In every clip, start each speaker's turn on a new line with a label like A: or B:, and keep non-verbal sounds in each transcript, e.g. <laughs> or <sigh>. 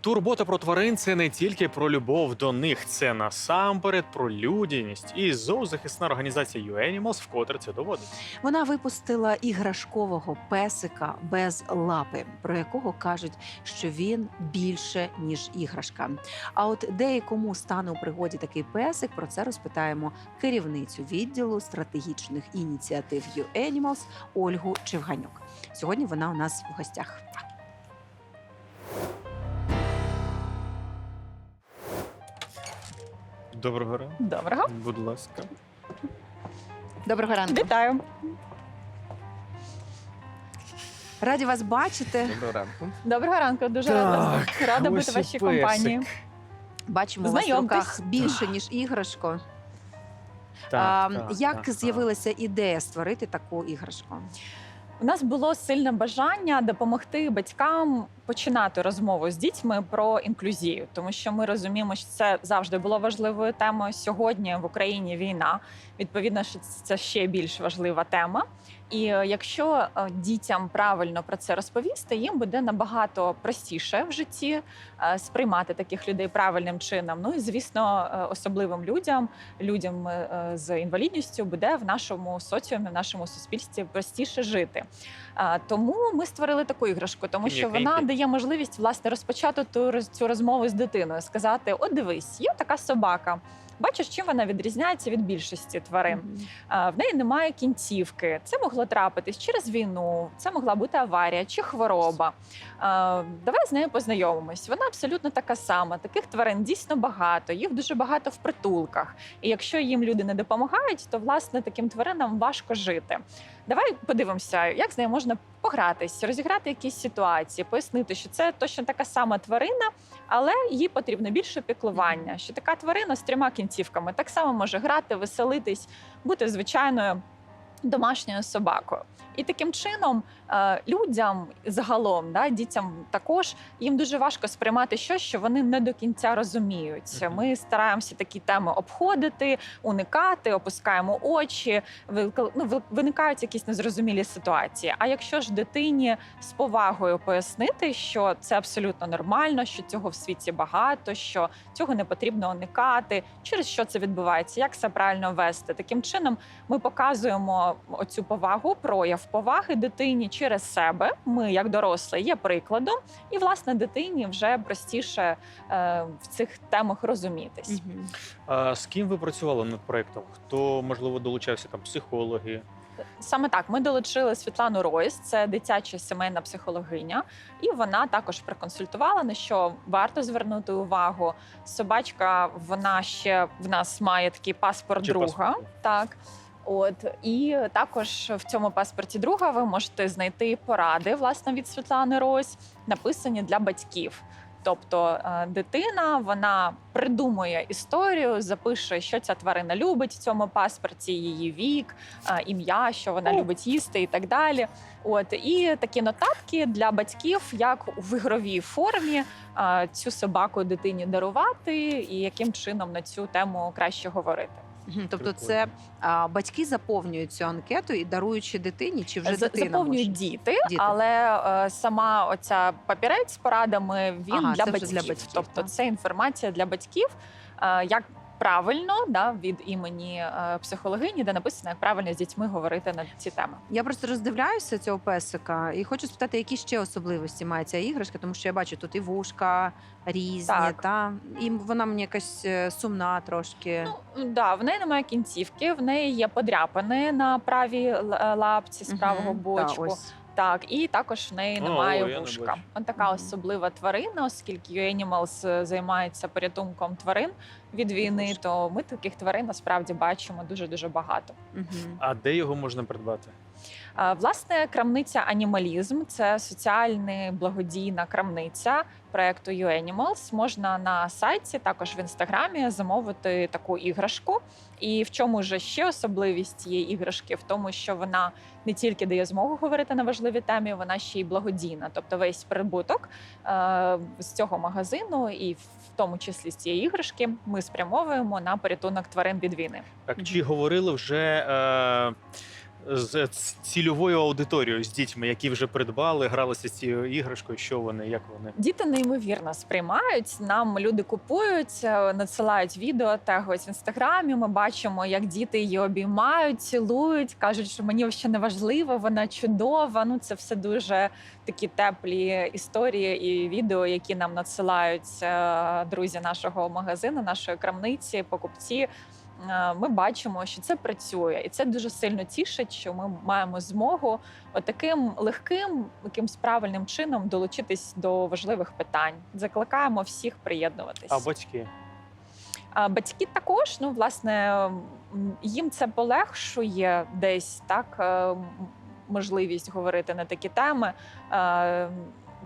A: Турбота про тварин це не тільки про любов до них, це насамперед про людяність. І зоозахисна організація UAnimals вкотре це доводить.
B: Вона випустила іграшкового песика без лапи, про якого кажуть, що він більше ніж іграшка. А от де і кому стане у пригоді такий песик, про це розпитаємо керівницю відділу стратегічних ініціатив UAnimals Ольгу Чевганюк. Сьогодні вона у нас в гостях.
A: Доброго ранку,
C: Доброго.
A: будь ласка.
B: Доброго ранку.
C: Вітаю.
B: Раді вас бачити.
A: Доброго ранку.
C: Доброго ранку. Дуже рада, рада бути в вашій
A: песик.
C: компанії.
B: Бачимо у вас в
C: Знайомтесь.
B: руках більше ніж іграшко.
A: Так,
B: а,
A: так,
B: як
A: так, так.
B: з'явилася ідея створити таку іграшку?
C: У нас було сильне бажання допомогти батькам починати розмову з дітьми про інклюзію, тому що ми розуміємо, що це завжди було важливою темою. Сьогодні в Україні війна. Відповідно, що це ще більш важлива тема. І е, якщо е, дітям правильно про це розповісти, їм буде набагато простіше в житті е, сприймати таких людей правильним чином. Ну і звісно, особливим людям, людям з інвалідністю буде в нашому соціумі, в нашому суспільстві простіше жити. Тому ми створили таку іграшку, тому що вона дає можливість власне розпочати ту цю розмову з дитиною, сказати: От дивись, є така собака. Бачиш, чим вона відрізняється від більшості тварин.
B: Мгм.
C: А, В неї немає кінцівки. Це могло трапитись через війну, це могла бути аварія чи хвороба. Давай з нею познайомимось. Вона абсолютно така сама. Таких тварин дійсно багато. Їх дуже багато в притулках. І якщо їм люди не допомагають, то власне таким тваринам важко жити. Давай подивимося, як з нею можна погратись, розіграти якісь ситуації, пояснити, що це точно така сама тварина, але їй потрібно більше піклування. Що така тварина з трьома кінцівками так само може грати, веселитись, бути звичайною домашньою собакою. І таким чином е, людям загалом, да, дітям також їм дуже важко сприймати щось, що вони не до кінця розуміють. Ми стараємося такі теми обходити, уникати, опускаємо очі. ну, виникають якісь незрозумілі ситуації. А якщо ж дитині з повагою пояснити, що це абсолютно нормально, що цього в світі багато, що цього не потрібно уникати, через що це відбувається, як це правильно вести. Таким чином ми показуємо оцю повагу, прояв поваги дитині через себе. Ми, як дорослі, є прикладом, і власне дитині вже простіше е, в цих темах розумітись.
B: Мгм.
A: А з ким ви працювали над проектом? Хто можливо долучався там психологи?
C: Саме так ми долучили Світлану Ройс, це дитяча сімейна психологиня, і вона також проконсультувала на що варто звернути увагу. Собачка, вона ще в нас має такий паспорт
A: Чи
C: друга.
A: паспорт?
C: Так. От і також в цьому паспорті друга ви можете знайти поради власне від Світлани Ройс, написані для батьків. Тобто е, дитина вона придумує історію, запише, що ця тварина любить в цьому паспорті, її вік, е, ім'я, що вона любить їсти і так далі. От і такі нотатки для батьків, як в ігровій формі е, цю собаку дитині дарувати, і яким чином на цю тему краще говорити.
B: Тобто, це а, батьки заповнюють цю анкету і даруючи дитині, чи вже дитина
C: заповнюють
B: може?
C: діти,
B: Діти.
C: але е, сама оця папірець з порадами він
B: Ага,
C: для,
B: це вже
C: батьків.
B: для батьків,
C: Тобто
B: так.
C: це інформація для батьків, е, як правильно да, від імені е, психологині, де написано, як правильно з дітьми говорити на ці теми.
B: Я просто роздивляюся цього песика і хочу спитати, які ще особливості має ця іграшка, тому що я бачу тут і вушка різні,
C: Так.
B: та і вона мені якась е, сумна трошки.
C: Ну да, в неї немає кінцівки, в неї є подряпини на правій е, лапці з правого
B: Та,
C: бочку.
B: ось.
C: Так, і також в неї немає
A: о, я не
C: вушка.
A: бачу.
C: Така
B: Мгм.
C: особлива тварина, оскільки Animals е, займається порятунком тварин від війни, то ми таких тварин насправді бачимо дуже дуже багато.
B: Мгм.
A: А де його можна придбати?
C: Власне, крамниця Анімалізм це соціальна благодійна крамниця проекту UAnimals. Можна на сайті, також в інстаграмі замовити таку іграшку. І в чому ж ще особливість цієї іграшки? В тому, що вона не тільки дає змогу говорити на важливі темі, вона ще й благодійна. Тобто весь прибуток е, з цього магазину, і в тому числі з цієї іграшки, ми спрямовуємо на порятунок тварин від війни.
A: Так чи говорили вже е, з цільовою аудиторією з дітьми, які вже придбали, гралися з цією іграшкою. Що вони, як вони?
C: Діти неймовірно сприймають. Нам люди купують, е, надсилають відео, тегують в інстаграмі. Ми бачимо, як діти її обіймають, цілують, кажуть, що мені ще не важливо, вона чудова. Ну це все дуже такі теплі історії і відео, які нам надсилають е, друзі нашого магазину, нашої крамниці, покупці. Е, Ми бачимо, що це працює, і це дуже сильно тішить, що ми маємо змогу отаким легким, якимсь правильним чином долучитись до важливих питань. Закликаємо всіх приєднуватись.
A: А батьки?
C: А батьки також, ну власне, їм це полегшує десь так е, можливість говорити на такі теми.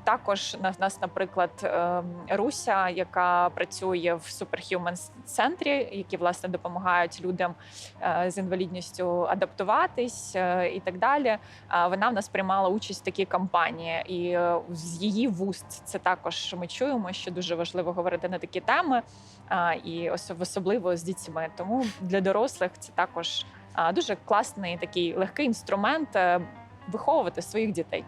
C: Також на- нас, наприклад, е, Руся, яка працює в Superhuman центрі, які власне допомагають людям е, з інвалідністю адаптуватись е, і так далі. Е, Вона в нас приймала участь в такій кампанії, і з її вуст це також ми чуємо, що дуже важливо говорити на такі теми і особливо з дітьми. Тому для дорослих це також дуже класний такий легкий інструмент виховувати своїх дітей.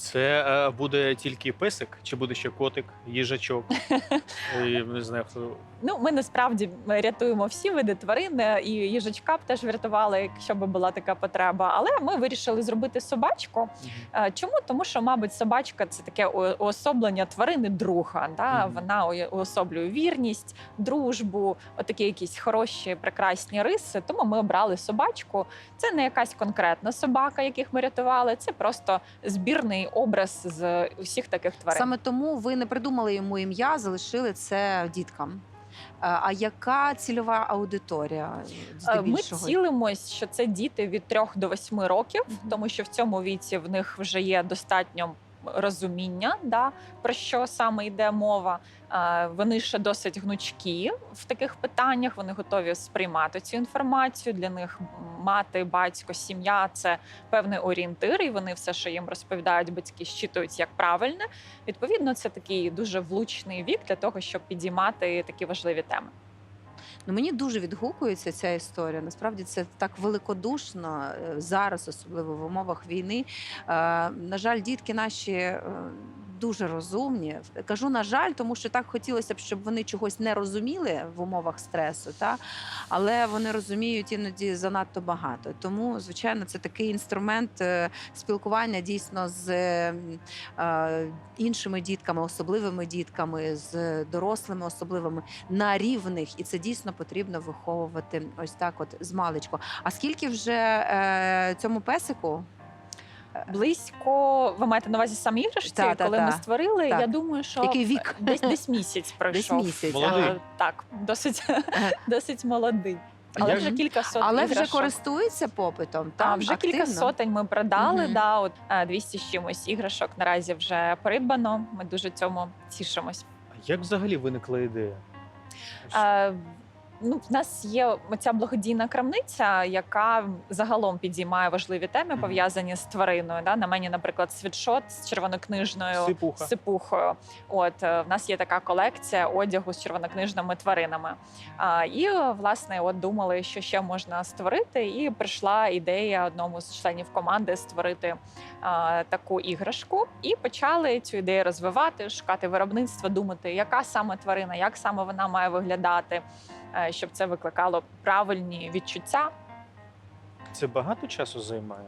A: Це е, буде тільки песик, чи буде ще котик, їжачок? <laughs> І, не знаю, хто
C: Ну, ми насправді рятуємо всі види тварин, е, і їжачка б теж врятували, якщо б була така потреба. Але ми вирішили зробити собачку. Е, Чому? Тому що, мабуть, собачка це таке уособлення тварини друга. Да? Вона уособлює вірність, дружбу, отакі якісь хороші, прекрасні риси. Тому ми обрали собачку. Це не якась конкретна собака, яких ми рятували. Це просто збірний образ з усіх таких тварин.
B: Саме тому ви не придумали йому ім'я, залишили це діткам. Е, А яка цільова аудиторія?
C: Е, Ми цілимось, що це діти від 3 до 8 років, тому що в цьому віці в них вже є достатньо розуміння, да, про що саме йде мова. Вони ще досить гнучкі в таких питаннях. Вони готові сприймати цю інформацію. Для них мати, батько, сім'я це певний орієнтир, і вони все, що їм розповідають батьки, щитують як правильне. Відповідно, це такий дуже влучний вік для того, щоб підіймати такі важливі теми.
B: Ну, мені дуже відгукується ця історія. Насправді це так великодушно е, зараз, особливо в умовах війни. Е, На жаль, дітки наші. Дуже розумні. Кажу, на жаль, тому що так хотілося б, щоб вони чогось не розуміли в умовах стресу, та? але вони розуміють іноді занадто багато. Тому, звичайно, це такий інструмент е, спілкування дійсно з е, іншими дітками, особливими дітками, з дорослими особливими на рівних, і це дійсно потрібно виховувати ось так, от з маличку. А скільки вже е, цьому песику?
C: Близько ви маєте на увазі сам іграшці,
B: Та, та,
C: коли
B: та.
C: ми створили.
B: Так.
C: Я думаю, що
B: Який вік? <laughs>
C: десь десь місяць пройшов.
B: місяць,
A: Молодий.
C: Е, Так, досить <laughs> досить молодий. Але вже
A: же-
C: кілька сот
B: Але вже
C: іграшок.
B: користується попитом.
C: А
B: Там
C: вже кілька
B: активно?
C: сотень ми продали.
B: Мгм.
C: Да, от е, 200 з чимось іграшок наразі вже придбано. Ми дуже цьому тішимось.
A: А як взагалі виникла ідея?
C: Е, Ну, в нас є ця благодійна крамниця, яка загалом підіймає важливі теми, пов'язані з твариною. Да? На мені, наприклад, світшот з червонокнижною
A: Сипуха.
C: сипухою. От е, в нас є така колекція одягу з червонокнижними тваринами. А, і власне, от думали, що ще можна створити, і прийшла ідея одному з членів команди створити а, таку іграшку. І почали цю ідею розвивати, шукати виробництво, думати, яка саме тварина, як саме вона має виглядати, щоб це викликало правильні відчуття.
A: Це багато часу займає?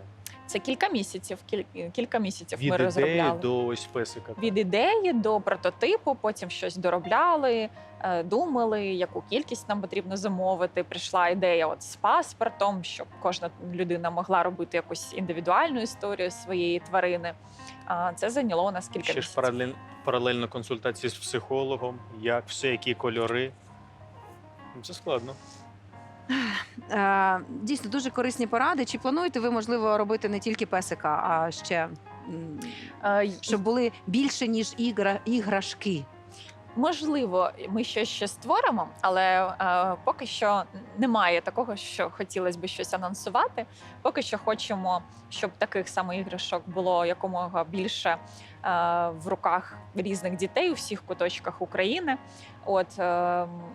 C: Це кілька місяців. кіль- кілька місяців
A: Від
C: ми
A: ідеї
C: розробляли.
A: до ось песика.
C: від ідеї до прототипу, потім щось доробляли, е, думали, яку кількість нам потрібно замовити. Прийшла ідея от з паспортом, щоб кожна людина могла робити якусь індивідуальну історію своєї тварини. Це зайняло у нас кілька
A: Ще ж
C: місяців.
A: паралельно, паралельно консультації з психологом, як все, які кольори. Це складно.
B: Е, Дійсно дуже корисні поради. Чи плануєте ви, можливо, робити не тільки песика, а ще м,
C: Е, й-
B: щоб були більше ніж ігра, іграшки?
C: Можливо, ми щось ще створимо, але е, поки що немає такого, що хотілося б щось анонсувати. Поки що хочемо, щоб таких саме іграшок було якомога більше в руках різних дітей у всіх куточках України. От е,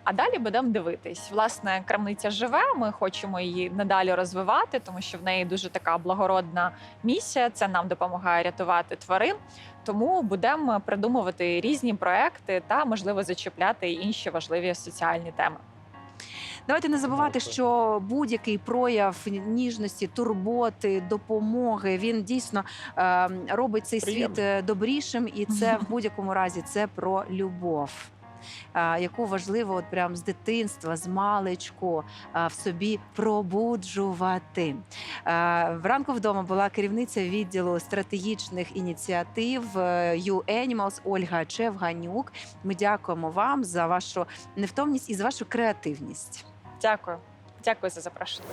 C: а далі будемо дивитись. Власне, крамниця живе. Ми хочемо її надалі розвивати, тому що в неї дуже така благородна місія. Це нам допомагає рятувати тварин. Тому будемо придумувати різні проекти та можливо зачіпляти інші важливі соціальні теми.
B: Давайте не забувати, що будь-який прояв ніжності, турботи, допомоги він дійсно е, робить цей
A: Приємно.
B: світ е, добрішим, і це в будь-якому разі це про любов. е, Яку важливо, от прям з дитинства, з маличку е, в собі пробуджувати. Е, Вранку вдома була керівниця відділу стратегічних ініціатив е, U-Animals Ольга Чевганюк. Ми дякуємо вам за вашу невтомність і за вашу креативність.
C: Дякую, дякую за запрошення.